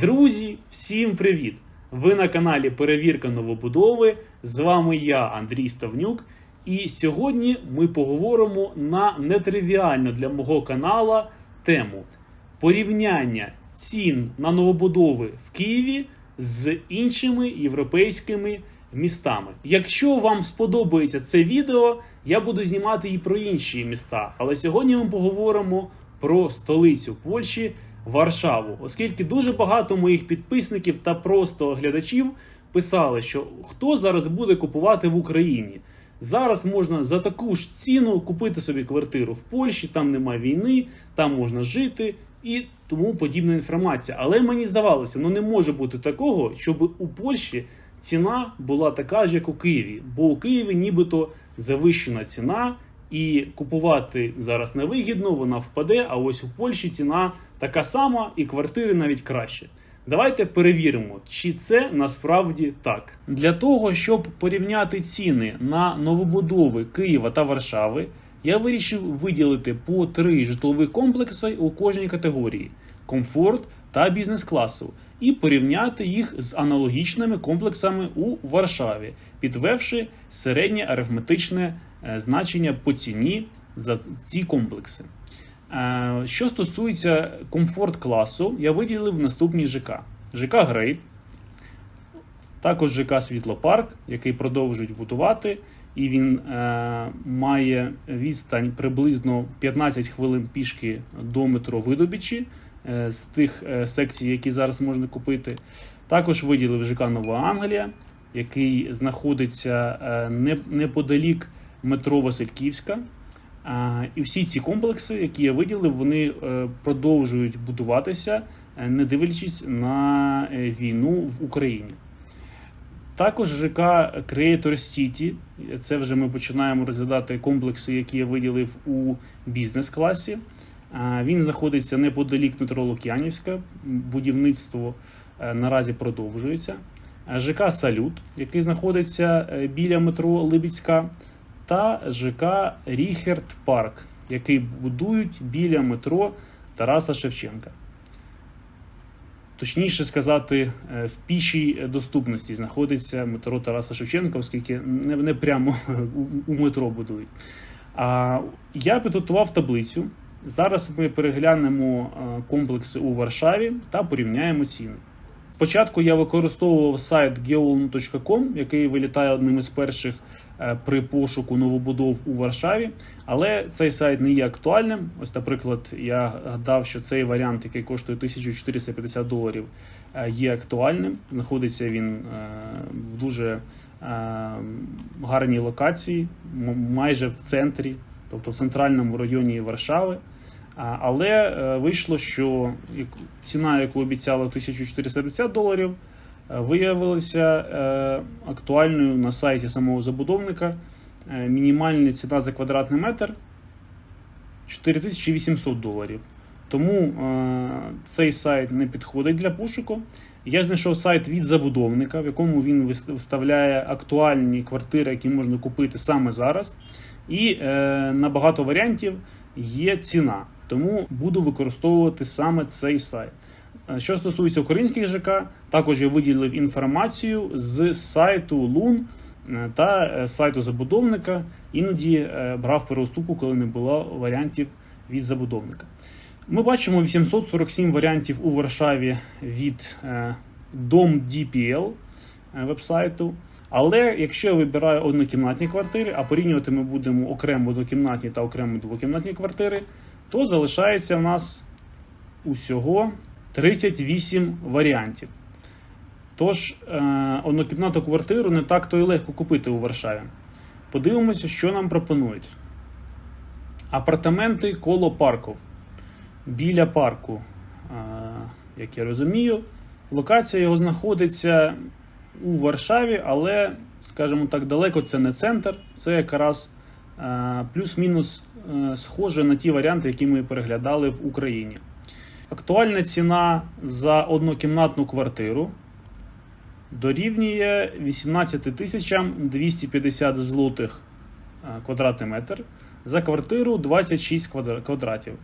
Друзі, всім привіт! Ви на каналі Перевірка новобудови. З вами я, Андрій Ставнюк. І сьогодні ми поговоримо на нетривіальну для мого канала тему порівняння цін на новобудови в Києві з іншими європейськими містами. Якщо вам сподобається це відео, я буду знімати і про інші міста. Але сьогодні ми поговоримо про столицю Польщі Варшаву, оскільки дуже багато моїх підписників та просто глядачів писали, що хто зараз буде купувати в Україні. Зараз можна за таку ж ціну купити собі квартиру в Польщі, там немає війни, там можна жити і тому подібна інформація. Але мені здавалося, ну не може бути такого, щоб у Польщі ціна була така ж, як у Києві. Бо у Києві нібито завищена ціна, і купувати зараз невигідно, вона впаде. А ось у Польщі ціна така сама, і квартири навіть краще. Давайте перевіримо, чи це насправді так. Для того, щоб порівняти ціни на новобудови Києва та Варшави, я вирішив виділити по три житлові комплекси у кожній категорії: комфорт та бізнес-класу, і порівняти їх з аналогічними комплексами у Варшаві, підвевши середнє арифметичне е, значення по ціні за ці комплекси. Е, Що стосується комфорт класу, я виділив наступні ЖК: ЖК Грейт, також ЖК Світлопарк, який продовжують будувати, і він е, має відстань приблизно 15 хвилин пішки до метро Видобічі е, з тих е, секцій, які зараз можна купити. Також виділив ЖК Нова Англія, який знаходиться е, неподалік метро Васильківська. І всі ці комплекси, які я виділив, вони е, продовжують будуватися, е, не дивлячись на е, війну в Україні. Також ЖК Creator City. Це вже ми починаємо розглядати комплекси, які я виділив у бізнес-класі. Він знаходиться неподалік метро Лук'янівська. Будівництво наразі продовжується. ЖК Салют, який знаходиться біля метро Либідська, та ЖК Ріхерт Парк, який будують біля метро Тараса Шевченка. Точніше сказати, е, в пішій доступності знаходиться метро Тараса Шевченка, оскільки не, прямо у, у метро будують. А я підготував таблицю. Зараз ми переглянемо е, комплекси у Варшаві та порівняємо ціни. Спочатку я використовував сайт geoln.com, який вилітає одним із перших е, при пошуку новобудов у Варшаві. Але цей сайт не є актуальним. Ось, наприклад, я гадав, що цей варіант, який коштує 1450 доларів, е, є актуальним. Знаходиться він е, в дуже гарній локації, майже в центрі, тобто в центральному районі Варшави. Але е, вийшло, що ціна, яку обіцяли 1450 доларів, е, виявилася е, актуальною на сайті самого забудовника. Мінімальна ціна за квадратний метр 4800 доларів. Тому цей сайт не підходить для пошуку. Я знайшов сайт від забудовника, в якому він виставляє актуальні квартири, які можна купити саме зараз. І на багато варіантів є ціна. Тому буду використовувати саме цей сайт. Е, Що стосується українських ЖК, також я виділив інформацію з сайту Лун е, та е, сайту забудовника. Іноді брав переуступку, коли не було варіантів від забудовника. Ми бачимо 847 варіантів у Варшаві від Дом DPL е, вебсайту. Але якщо я вибираю однокімнатні квартири, а порівнювати ми будемо окремо однокімнатні та окремо двокімнатні квартири, то залишається в нас усього 38 варіантів. Тож, е, однокімнатну квартиру не так то й легко купити у Варшаві. Подивимося, що нам пропонують. Апартаменти коло парків. Біля парку, е, як я розумію. Локація його знаходиться у Варшаві, але, скажімо так, далеко це не центр, це якраз плюс-мінус е, схоже на ті варіанти, які ми переглядали в Україні. Актуальна ціна за однокімнатну квартиру дорівнює 18 тисячам 250 злотих е, квадратний метр за квартиру 26 квадратів.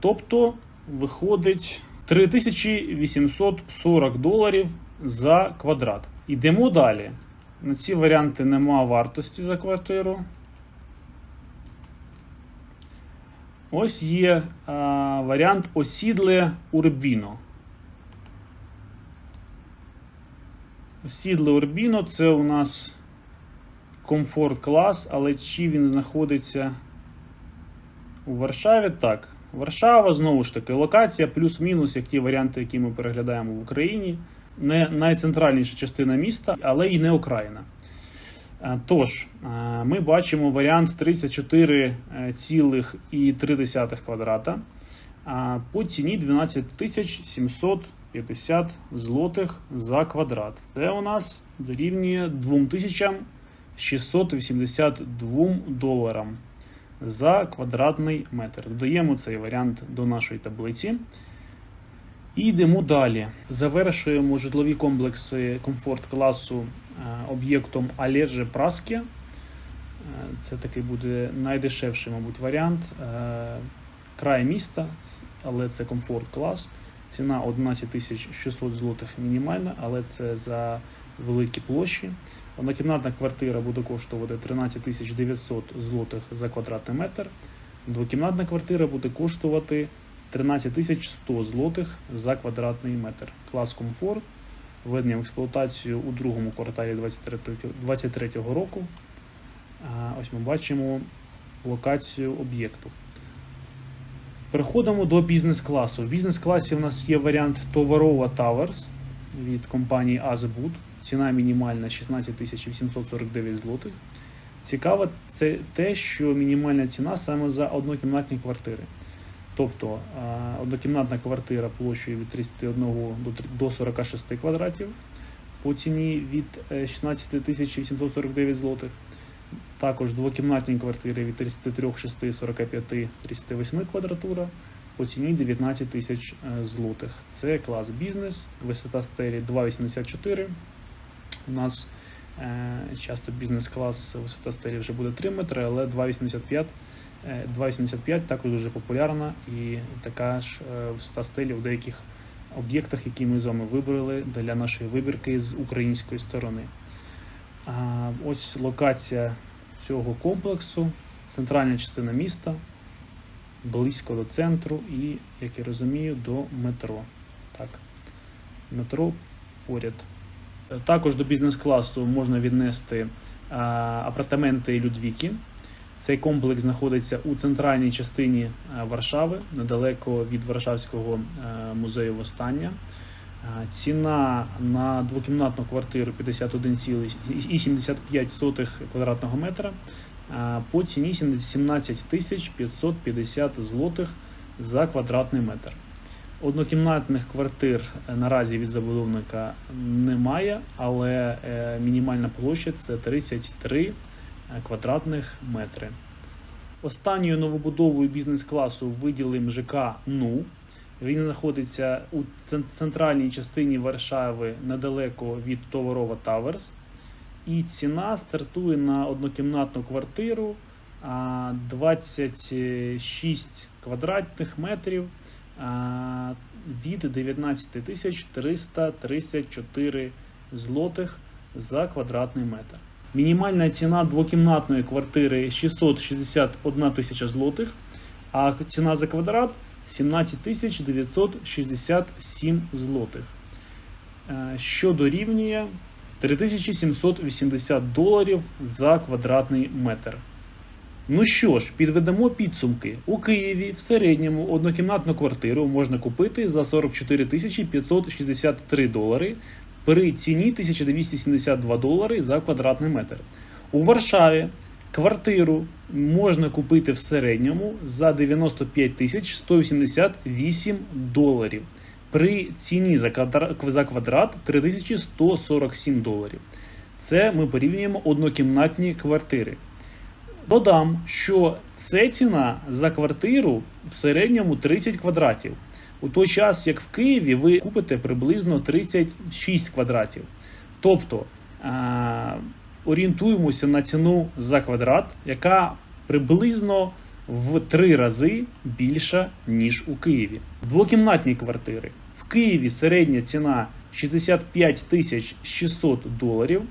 Тобто виходить 3840 доларів за квадрат. Йдемо далі. На ці варіанти нема вартості за квартиру. Ось є а, варіант осідле Урбіно. Осідле Урбіно це у нас комфорт клас, але чи він знаходиться у Варшаві? Так. Варшава, знову ж таки, локація плюс-мінус, як ті варіанти, які ми переглядаємо в Україні. Не найцентральніша частина міста, але й не окраїна. Е, Тож, е, ми бачимо варіант 34,3 квадрата а, по ціні 12 750 злотих за квадрат. Це у нас дорівнює 2682 доларам за квадратний метр. Додаємо цей варіант до нашої таблиці. І йдемо далі. Завершуємо житлові комплекси комфорт класу е, об'єктом Алеже Праске. Це такий буде найдешевший, мабуть, варіант. Е, Край міста, але це комфорт клас. Ціна 11 600 злотих мінімальна, але це за великі площі. Однокімнатна квартира буде коштувати 13 900 злотих за квадратний метр. Двокімнатна квартира буде коштувати 13 100 злотих за квадратний метр. Клас комфорт. Введення в експлуатацію у другому кварталі 2023 року. Ось ми бачимо локацію об'єкту. Переходимо до бізнес-класу. В бізнес-класі у нас є варіант Товарова Towers від компанії Azebud. Ціна мінімальна 16 849 злотих. Цікаво це те, що мінімальна ціна саме за однокімнатні квартири. Тобто е, однокімнатна квартира площею від 31 до 46 квадратів по ціні від е, 16 849 злотих. Також двокімнатні квартири від 33, 6, 45, 38 квадратура по ціні 19 тисяч е, злотих. Це клас бізнес, висота стелі 2,84. У нас е, часто бізнес-клас висота стелі вже буде 3 метри, але 2,85 Е, 2,85 також дуже популярна і така ж е, висота стелі у деяких об'єктах, які ми з вами вибрали для нашої вибірки з української сторони. Ось локація цього комплексу, центральна частина міста, близько до центру і, як я розумію, до метро. Так, метро поряд. Також до бізнес-класу можна віднести апартаменти Людвіки. Цей комплекс знаходиться у центральній частині Варшави, недалеко від Варшавського музею Востання. Ціна на двокімнатну квартиру 51,75 квадратного метра по ціні 17 550 злотих за квадратний метр. Однокімнатних квартир е, наразі від забудовника немає, але е, мінімальна площа це 33 квадратних метри. Останньою новобудовою бізнес-класу виділимо ЖК НУ. Він знаходиться у центральній частині Варшави недалеко від Товарова Таверс. І ціна стартує на однокімнатну квартиру 26 квадратних метрів від 19 334 злотих за квадратний метр. Мінімальна ціна двокімнатної квартири 661 тисяча злотих, а ціна за квадрат 17 967 злотих, Е, що дорівнює 3780 доларів за квадратний метр. Ну що ж, підведемо підсумки. У Києві в середньому однокімнатну квартиру можна купити за 44 тисячі 563 долари при ціні 1272 долари за квадратний метр. У Варшаві квартиру можна купити в середньому за 95 тисяч 188 доларів при ціні за квадрат 3147 доларів. Це ми порівнюємо однокімнатні квартири. Додам, що це ціна за квартиру в середньому 30 квадратів. У той час, як в Києві, ви купите приблизно 36 квадратів. Тобто орієнтуємося на ціну за квадрат, яка приблизно в три рази більша, ніж у Києві. Двокімнатні квартири В Києві середня ціна 65 тисяч 600 доларів.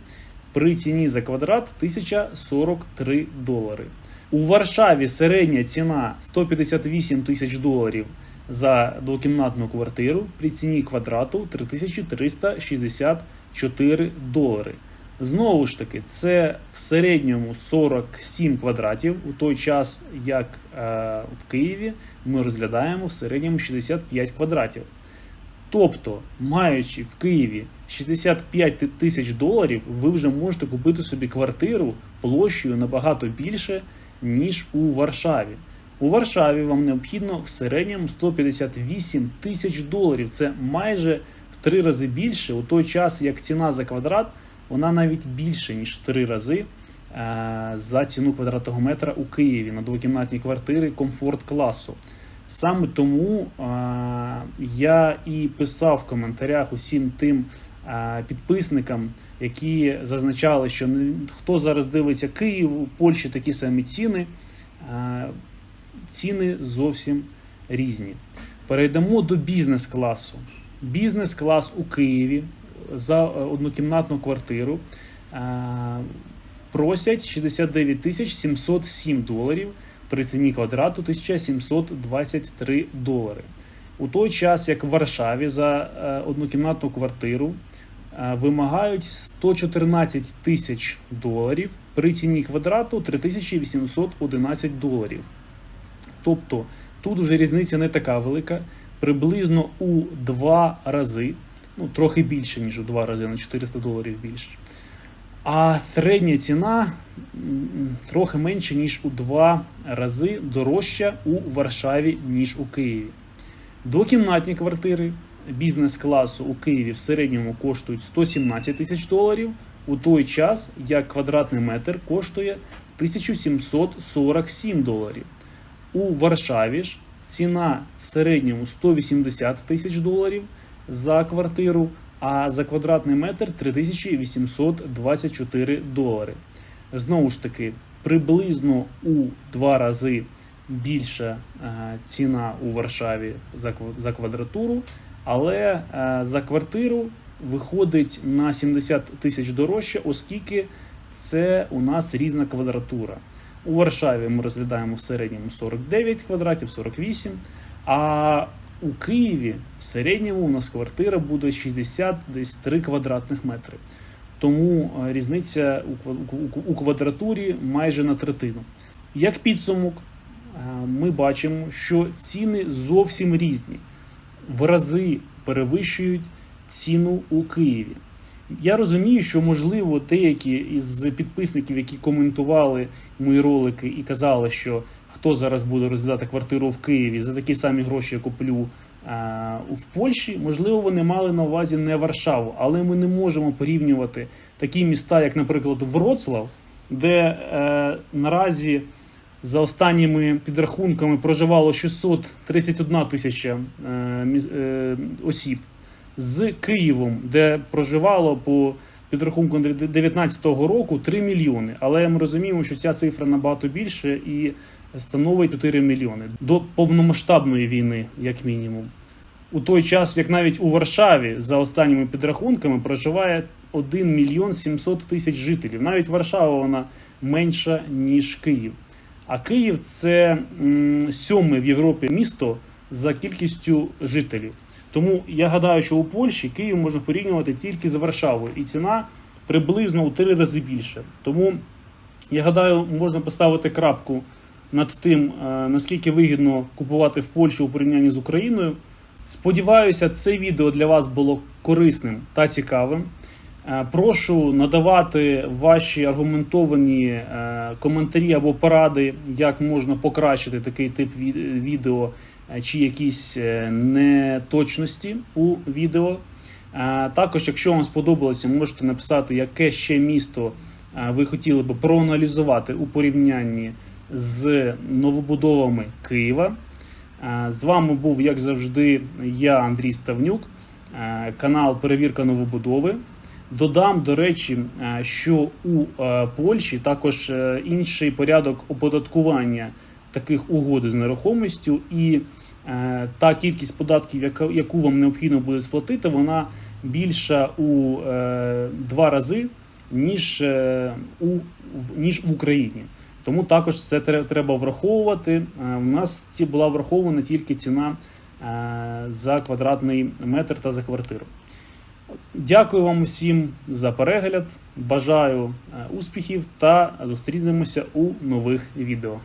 При ціні за квадрат 1043 долари. У Варшаві середня ціна 158 тисяч доларів за двокімнатну квартиру при ціні квадрату 3364 долари. Знову ж таки, це в середньому 47 квадратів, у той час, як е, в Києві ми розглядаємо в середньому 65 квадратів. Тобто, маючи в Києві 65 тисяч доларів, ви вже можете купити собі квартиру площею набагато більше, ніж у Варшаві. У Варшаві вам необхідно в середньому 158 тисяч доларів. Це майже в три рази більше, у той час як ціна за квадрат, вона навіть більше, ніж в три рази е, за ціну квадратного метра у Києві на двокімнатні квартири комфорт класу. Саме тому е, я і писав в коментарях усім тим е, підписникам, які зазначали, що хто зараз дивиться Київ, у Польщі такі самі ціни. Е, ціни зовсім різні. Перейдемо до бізнес-класу. Бізнес-клас у Києві за однокімнатну квартиру просять 69 тисяч 707 доларів при ціні квадрату 1723 долари. У той час, як в Варшаві за е, однокімнатну квартиру е, вимагають 114 тисяч доларів при ціні квадрату 3811 доларів. Тобто тут вже різниця не така велика, приблизно у два рази, ну трохи більше, ніж у два рази, на 400 доларів більше. А середня ціна трохи менше, ніж у два рази дорожча у Варшаві, ніж у Києві. Двокімнатні квартири бізнес-класу у Києві в середньому коштують 117 тисяч доларів, у той час як квадратний метр коштує 1747 доларів. У Варшаві ж ціна в середньому 180 тисяч доларів за квартиру, а за квадратний метр 3824 долари. Знову ж таки, приблизно у два рази більша е, ціна у Варшаві за, квадратуру, але е, за квартиру виходить на 70 тисяч дорожче, оскільки це у нас різна квадратура. У Варшаві ми розглядаємо в середньому 49 квадратів, 48, а у Києві в середньому у нас квартира буде 60 десь 3 квадратних метри. Тому е, різниця у ква- у- у квадратурі майже на третину. Як підсумок, е, ми бачимо, що ціни зовсім різні, в рази перевищують ціну у Києві. Я розумію, що можливо деякі із підписників, які коментували мої ролики і казали, що хто зараз буде розглядати квартиру в Києві за такі самі гроші я куплю е, в Польщі, можливо, вони мали на увазі не Варшаву, але ми не можемо порівнювати такі міста, як, наприклад, Вроцлав, де е, наразі за останніми підрахунками проживало 631 тисяча е, е, осіб з Києвом, де проживало по підрахунку 2019 року 3 мільйони. Але ми розуміємо, що ця цифра набагато більше і становить 4 мільйони до повномасштабної війни, як мінімум. У той час, як навіть у Варшаві, за останніми підрахунками, проживає 1 мільйон 700 тисяч жителів. Навіть Варшава вона менша, ніж Київ. А Київ це сьоме в Європі місто за кількістю жителів. Тому я гадаю, що у Польщі Київ можна порівнювати тільки з Варшавою, і ціна приблизно у три рази більше. Тому я гадаю, можна поставити крапку над тим, е, наскільки вигідно купувати в Польщі у порівнянні з Україною. Сподіваюся, це відео для вас було корисним та цікавим. Е, Прошу надавати ваші аргументовані е, коментарі або поради, як можна покращити такий тип відео е, чи якісь неточності у відео. Також, якщо вам сподобалося, можете написати, яке ще місто ви хотіли би проаналізувати у порівнянні з новобудовами Києва. З вами був, як завжди, я, Андрій Ставнюк, канал Перевірка новобудови. Додам, до речі, е, що у е, Польщі також е, інший порядок оподаткування таких угод з нерухомістю, і та кількість податків, яку вам необхідно буде сплатити, вона більша у два рази, ніж, у, ніж в Україні. Тому також це треба враховувати. У нас була врахована тільки ціна за квадратний метр та за квартиру. Дякую вам усім за перегляд. Бажаю е, успіхів та зустрінемося у нових відео.